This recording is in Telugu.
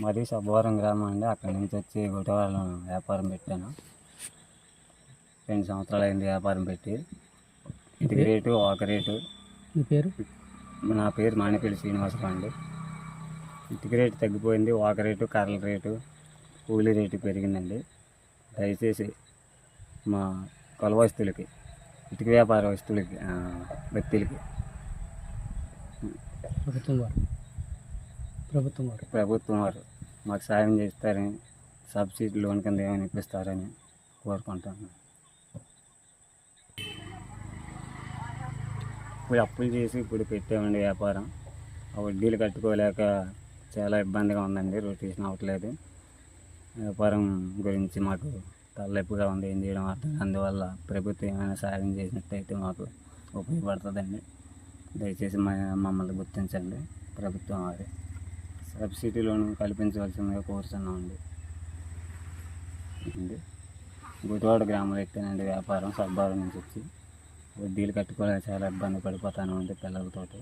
మాది సబ్బవరం గ్రామం అండి. అక్కడి నుంచి వచ్చి గుడివాడలో వ్యాపారం పెట్టాను. రెండు సంవత్సరాలు అయింది వ్యాపారం పెట్టి. ఇటుక రేటు ఒక రేటు. మీ పేరు? నా పేరు మానేపల్లి శ్రీనివాసరావు అండి. ఇటుక రేటు తగ్గిపోయింది. ఒక రేటు కర్రల రేటు కూలీ రేటు పెరిగిందండి. దయచేసి మా కొల వస్తువులకి ఇటుక వ్యాపార వస్తువులకి వ్యక్తులకి. ప్రభుత్వం వారు. ప్రభుత్వం వారు. ప్రభుత్వం వారు మాకు సాయం చేస్తారని సబ్సిడీ లోన్ కింద ఏమైనా ఇప్పిస్తారని కోరుకుంటాను ఇప్పుడు అప్పులు చేసి ఇప్పుడు పెట్టామండి వ్యాపారం. ఆ వడ్డీలు కట్టుకోలేక చాలా ఇబ్బందిగా ఉందండి రొటేషన్ అవ్వట్లేదు. వ్యాపారం గురించి మాకు తలెప్పుగా ఉంది ఏం చేయడం అర్థం అందువల్ల ప్రభుత్వం ఏమైనా సాయం చేసినట్టయితే మాకు ఉపయోగపడుతుందండి. దయచేసి మా మమ్మల్ని గుర్తించండి. ప్రభుత్వం వారి సబ్సిడీ లోన్ కల్పించవలసిందిగా కోరుతున్నామండి అండి గుడివాడ గ్రామంలో ఎత్తానండి వ్యాపారం సబ్బారం నుంచి వచ్చి వడ్డీలు కట్టుకోవడానికి చాలా ఇబ్బంది పడిపోతాను అండి పిల్లలతోటి.